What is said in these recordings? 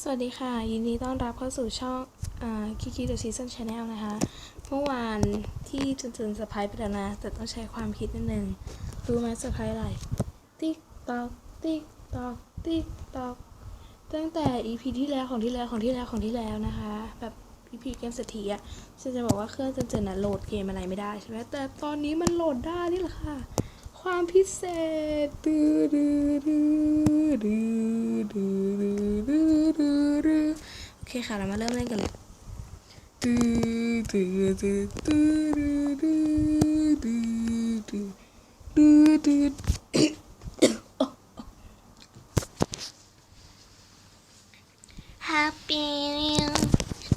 สวัสดีค่ะ ยินดีต้อนรับเข้าสู่ช่องคิคิเดอะซีซันชาแนลนะคะ เมื่อวานที่จนจนสไพรส์ไปแล้วนะ แต่ต้องใช้ความคิดนิดนึงรู้ไหมสไพรส์อะไร ติ๊กตอก ติ๊กตอก ติ๊กตอก ตั้งแต่ EP ที่แล้วของที่แล้วของที่แล้วของที่แล้วนะคะ แบบ EP เกมเศรษฐีอะฉันจะบอกว่าเครื่องจนจนน่ะโหลดเกมอะไรไม่ได้ใช่ไหมแต่ตอนนี้มันโหลดได้นี่แหละค่ะ ความพิเศษดื้อดื้อดื้อดื้อดื้อดื้อ คค่ะ เรามาเริ่มเล่นกันเลยดื้อดื้อดื้อดื้อดื้อดื้อดื้อดื้อดื้อดื้อ Happy New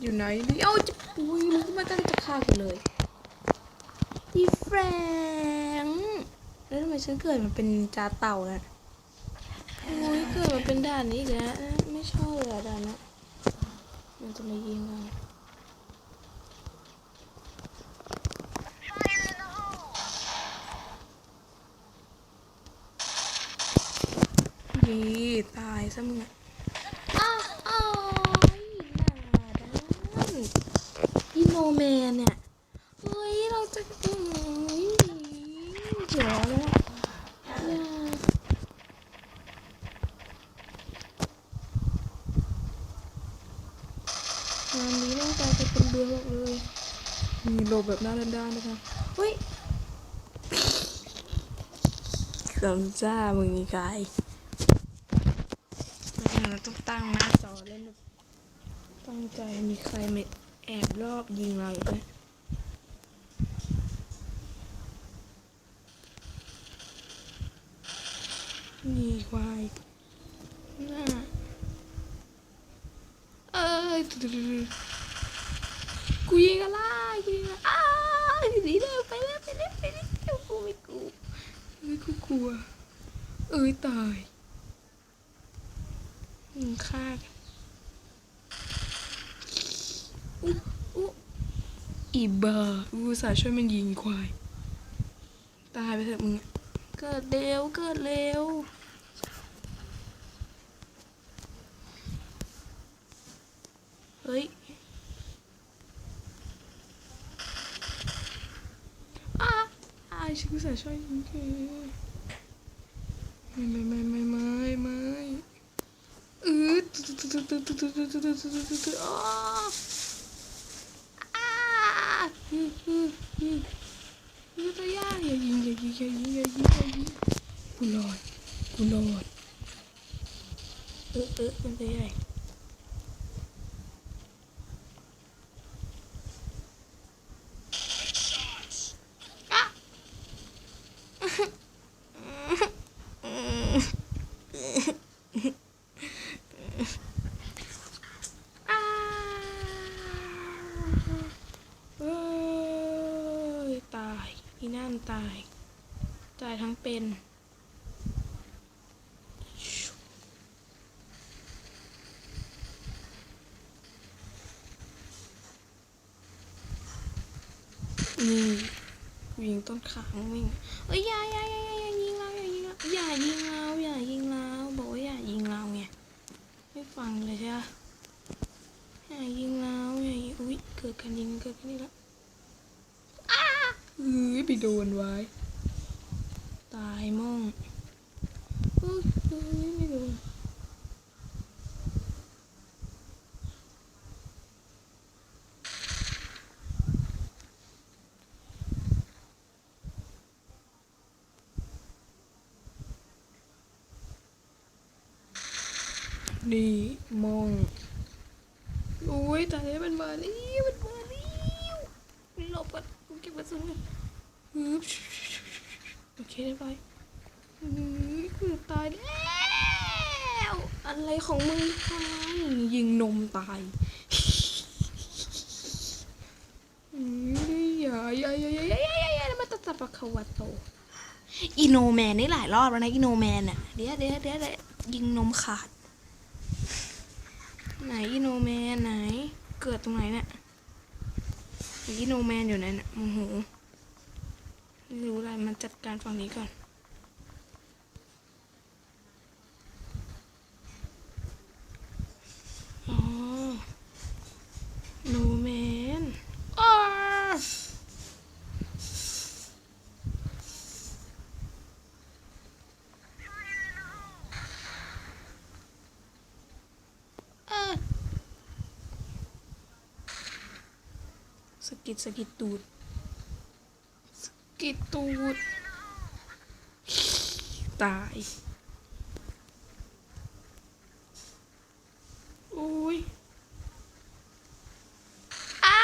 อยู่ไหนนี่เอ้าจะอุ้ยมันก็มาตั้งจะฆ่ากันเลยอีแฟรงค์แล้วทำไมฉันเกิดมาเป็นจาเต่าน่ะโอ้ยเกิดมาเป็นด่านนี้อีกแล้วไม่ชอบเลยอะด่านนะ มันจะมายิงเราดีตายซะมึงอะอ้าวอ้าวหนาด้านอีโนแมนเนี่ย เฮ้ย เราจะเอ้ยเดี๋ยวแล้วอย่างานนี้ต้องการจะเป็นเรือหมดเลย มีโลแบบหน้าด้านๆนะคะเฮ้ยคำจ้ามึงนี่กายเราต้องตั้งหน้าจอเล่นตั้งใจมีใครมาแอบรอบยิงเราอยู่ด้วยนี่ควายหน้าเอ้ย กูยิงอะไรกูยิงอะไรอ้าวหนีเลยไปเลยไปเลยไปเลยกูไม่กูไม่กูกลัว เอ้ยตายยิงฆ่ากันอุ๊อุ๊อีบาอุตส่าช่วยมันยิงควาย ตายไปเถอะมึงเกิดเร็วเกิดเร็วเฮ้ยอ้าอ้า ฉันอุตส่าช่วยยิงคือไม่ไม่ไม่ไม่ไม่ไม่เออตุ๊ดตุ๊ดตุ๊ดตุ๊ตุ๊ตุ๊ตุ๊ตุ๊ตุ๊ตุ๊ตุ๊อ๋ออ้าอืมอืมอืมอือตัวยากอย่ายิงอย่ายิงอย่ายิงอย่ายิงอย่ายิงกูรอดกูรอดเออเออมันตัวใหญ่อะ อ้าวเอ้ยตาย อีนั่นตาย ตายทั้งเป็น นี่ยิงต้นขางวิ่งเอ้ยอย่าอย่าอย่าอย่ายิงเราอย่ายิงเราอย่ายิงเราอย่ายิงเราบอกว่าอย่ายิงเราไงไม่ฟังเลยใช่ปะอย่ายิงเราอย่ายิงอุ้ยเกิดการยิงเกิดกันนี่แล้ว ไปโดนไว้ ตายม่องไม่โดนนี่มองอุ้ยตายแล้วมันมาแล้วมันมาแล้วหลบก่อนกูเก็บกระสุนก่อน โอเคเรียบร้อยกูตายแล้วอะไรของมึงตายยิงนมตายอย่าอย่าอย่าอย่าอย่าอย่าอย่าอตัาตัดปะเขาวัตโตอีโนแมนนี่หลายรอบแล้วนะอีโนแมนอะเดี๋ยวเดี๋ยวเดี๋ยวยิงนมขาด ไหนอีโนแมนไหน เกิดตรงไหนเนี่ยอีโนแมนอยู่ไหนน่ะโอ้โห ไม่รู้อะไรมันจัดการฝั่งนี้ก่อนอ๋อโนแมนอ้าอ่าสกิดสกิดตูด สะกิดตูด ตายโอ้ยอ้า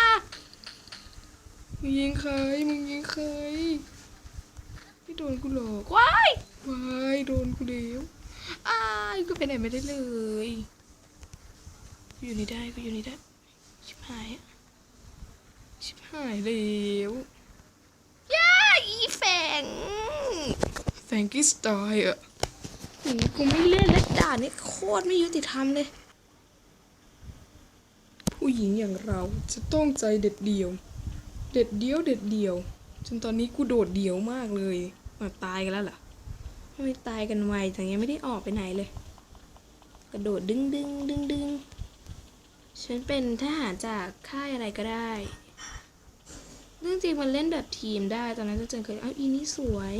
มึงยิงใครมึงยิงใครไม่โดนกูหรอกว้ายว้ายโดนกูเดียวอ้ายกูไปไหนไม่ได้เลยกูอยู่นี่ได้กูอยู่นี่ได้ชิบหายอะชิบหายแล้วย่าอีแฝ งแฝงกี้สไตล์อะโหกูไม่เล่นแล้วด่านี่โคตรไม่ยุติธรรมเลย ผู้หญิงอย่างเราจะต้องใจเด็ดเดี่ยว เด็ดเดียวเด็ดเดี่ยว จนตอนนี้กูโดดเดี่ยวมากเลยมาตายกันแล้วล่ะทำไมตายกันไวแต่ยังไม่ได้ออกไปไหนเลย กระโดดดึงดึงดึงดึงฉันเป็นทหารจากค่ายอะไรก็ได้ เรื่องจริงมันเล่นแบบทีมได้ตอนนั้นจะเจอเคยเอ้าอีนี่สวย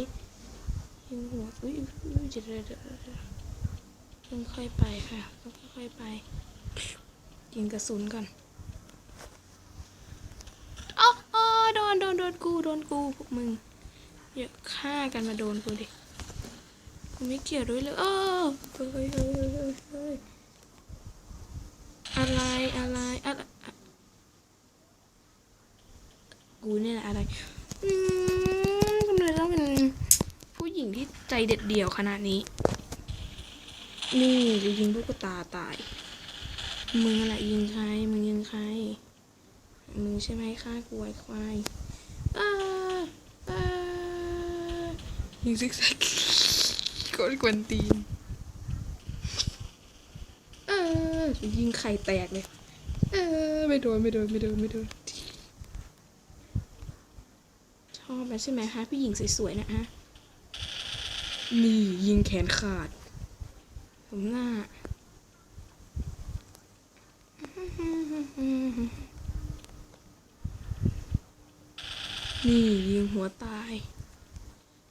ยิงหัวอุ้ยอุ้ยเดี๋ยวเดี๋ยวเดี๋ยวต้องค่อยไปค่ะต้องค่อยไปยิงกระสุนก่อนอ๋ออ๋อโดนโดนโดนกูโดนกูพวกมึงอย่าฆ่ากันมาโดนกูดิกูไม่เกี่ยวด้วยเลยเออเฮ้ยเฮ้ยเฮ้ยอะไรอะไรอะไรอะ กูเนี่ยอะไรอืมทำไมต้องเป็นผู้หญิงที่ใจเด็ดเดี่ยวขนาดนี้ นี่จะยิงลูกตาตาย มึงอะไรยิงใคร มึงยิงใคร มึงใช่ไหมฆ่ากูไอ้ควายยิงซิกแซกโคตรกวนตีนเออยิงไข่แตกเลย เออไม่โดนไม่โดนไม่โดนไม่โดน ชอบไหมใช่ไหมฮะผู้หญิงสวยๆนะฮะนี่ยิงแขนขาด ผมหน้านี่ยิงหัวตาย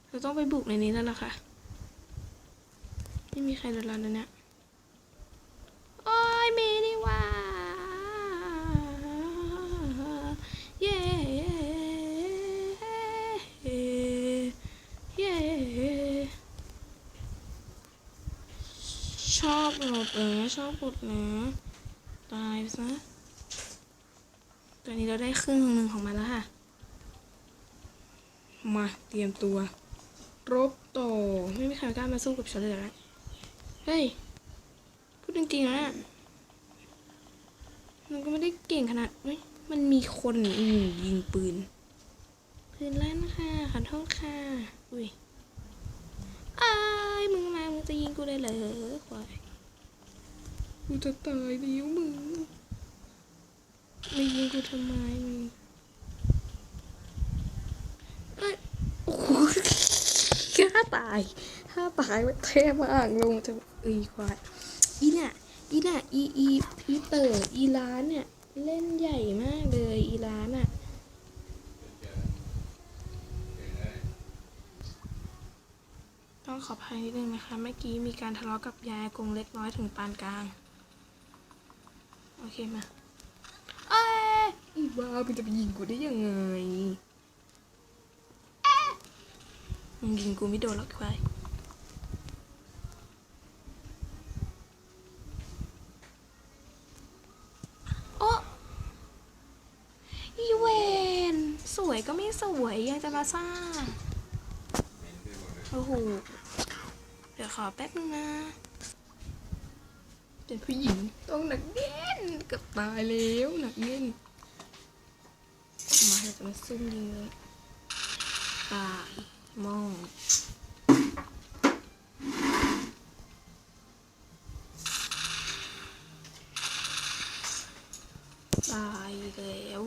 เราต้องไปบุกในนี้แล้วล่ะค่ะ ไม่มีใครเดือดร้อนนะเนี่ย โอ้ยมีนี่ว่า เย้เย้ ชอบหลบเออชอบกดนะตายไปซะตอนนี้เราได้ครึ่งหนึ่งของมันแล้วค่ะ มาเตรียมตัว รบต่อไม่มีใครกล้ามาสู้กับฉันเลยนะเฮ้ย พูดจริงๆนะมันก็ไม่ได้เก่งขนาดเฮ้ยมันมีคนอืมยิงปืน ปืนลั่นค่ะขอโทษค่ะ อุ้ย อ้ายมึงมามึงจะยิงกูได้เหรอควายกูจะตายแล้วมึงไม่ยิงกูทำไมมึงเอ้ยโอ้โหฆ่าตายฆ่าตายเท่มากลงจะอ้ยควายอีน่ะอีน่ะอีอีพีเตอร์อีร้านเนี่ยเล่นใหญ่มากเลยอีร้านอะ ต้อง ขออภัยนิดนึงนะคะ เมื่อกี้มีการทะเลาะกับยายกงเล็กน้อยถึงปานกลาง โอเคมาเอ้ยอีบ้ามึงจะไปยิงกูได้ยังไงเอ๊ะมึงยิงกูไม่โดนหรอกควายโอ้อีเวนสวยก็ไม่สวยยังจะมาซ่าโอ้โหเดี๋ยวขอแป๊บนึงนะ เป็นผู้หญิงต้องหนักแน่นกับตายแล้วหนักแน่น มาเราจะมาซุ่มยิงเลยตายมอง ตายแล้ว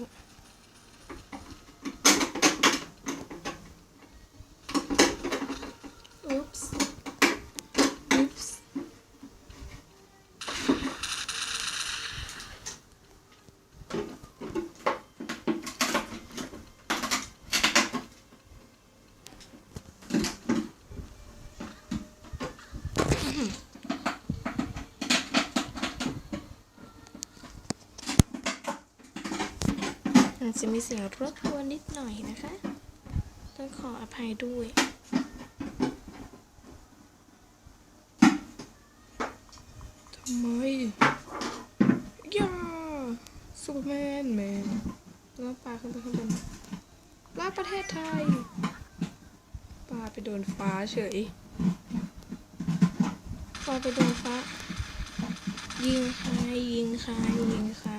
Oops. Oops. อา จจะมีเสียงรบกวนนิดหน่อยนะคะ ต้องขออภัยด้วยทำไมย่าซูเปอร์แมนแมนแล้วปลาขึ้นไปข้างบนลากประเทศไทยปลาไปโดนฟ้าเฉยปลาไปโดนฟ้า ยิงใครยิงใครยิงใคร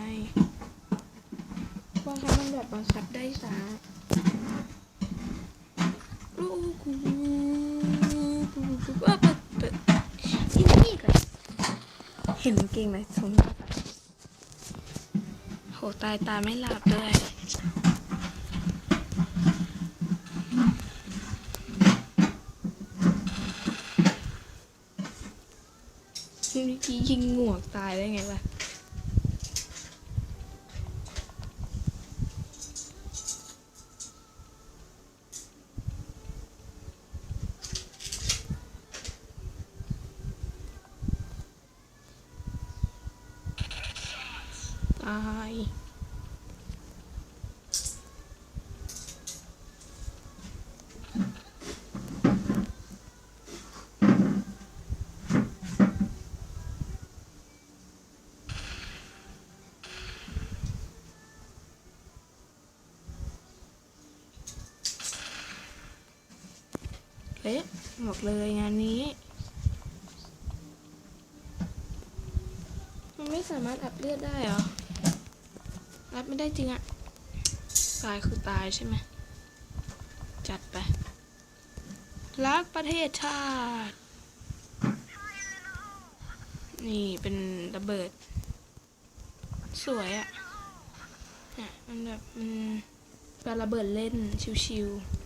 บางครั้มันแบบบังคับได้ช้าลูกกูกูกูเออเปิดเปิดที่นี่ก่อนเห็นเก่งไหมสมโหตายตาไม่หลับด้วยเมื่อกี้ยิงหงวกตายได้ไงล่ะ ตายเละบอกเลยงานนี้ มันไม่สามารถอัพเลือดได้เหรอ อัพไม่ได้จริงอะตายคือตายใช่ไหม จัดไป รักประเทศชาติ นี่เป็นระเบิด สวยอะเนี่ยมันแบบมันปาระเบิดเล่นชิวๆ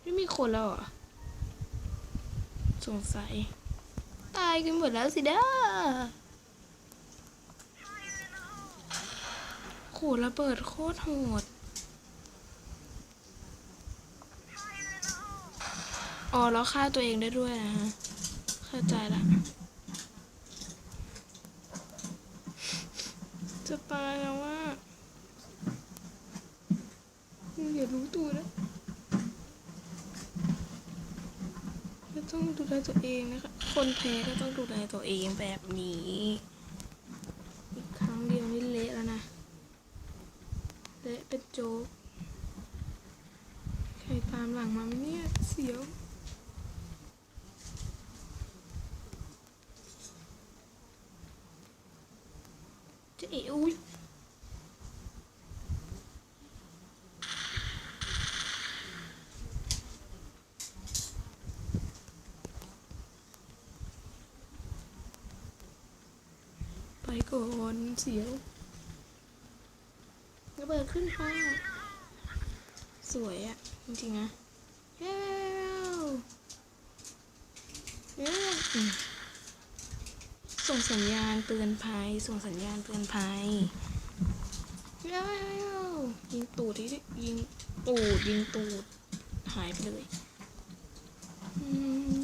ไม่มีคนแล้วเหรอสงสัย ตายกันหมดแล้วสิเด้อ โหระเบิดโคตรโหด อ๋อ แล้วฆ่าตัวเองได้ด้วยนะฮะ เข้าใจละ จะตายแล้วว่าอย่ารู้ตัวนะต้องดูแลตัวเองนะคะ คนแพ้ก็ต้องดูแลตัวเองแบบนี้ อีกครั้งเดียวนี่เละแล้วนะ เละเป็นโจ๊ก ใครตามหลังมาไหมเนี่ย เสียว จะเอ๋อุ้ยไป ก่อนเสียวระเบิดขึ้นฟ้าสวยอะจริงๆนะเย้เย้อืมส่งสัญญาณเตือนภัย ส่งสัญญาณเตือนภัยเย้ยิงตูดที่ยิงตูดยิงตูดหายไปเลยอื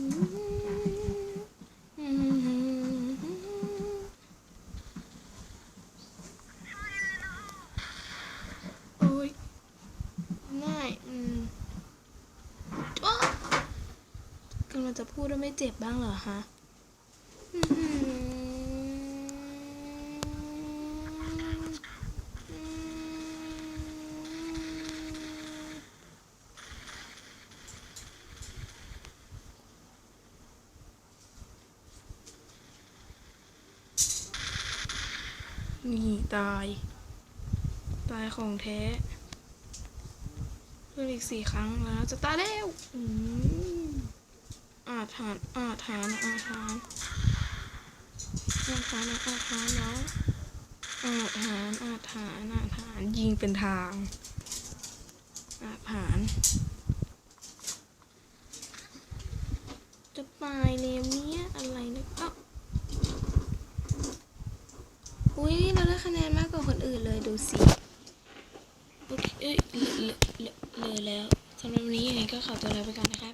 มอืม โอ้ยง่ายอืมอ๊ะกำลังจะพูดว่าไม่ เจ็บบ้างเหรอฮะหนี่ตาย ตายของแท้เพิ่มอีกสี่ครั้งแล้วจะตายแล้วอืม อาถานอาถานอาถานอาถานอาถานแล้วอาถานอาถานอาถานยิงเป็นทาง อาถาน จะตายแล้วเนี่ยอะไรนะเอ้าอุ้ยเราได้คะแนนมากกว่าคนอื่นเลยดูสิโอเคเอ้ยเลอเลยแล้วสำหรับวันนี้ยังไงก็ขอตัวลาไปก่อนนะคะบ๊ายบ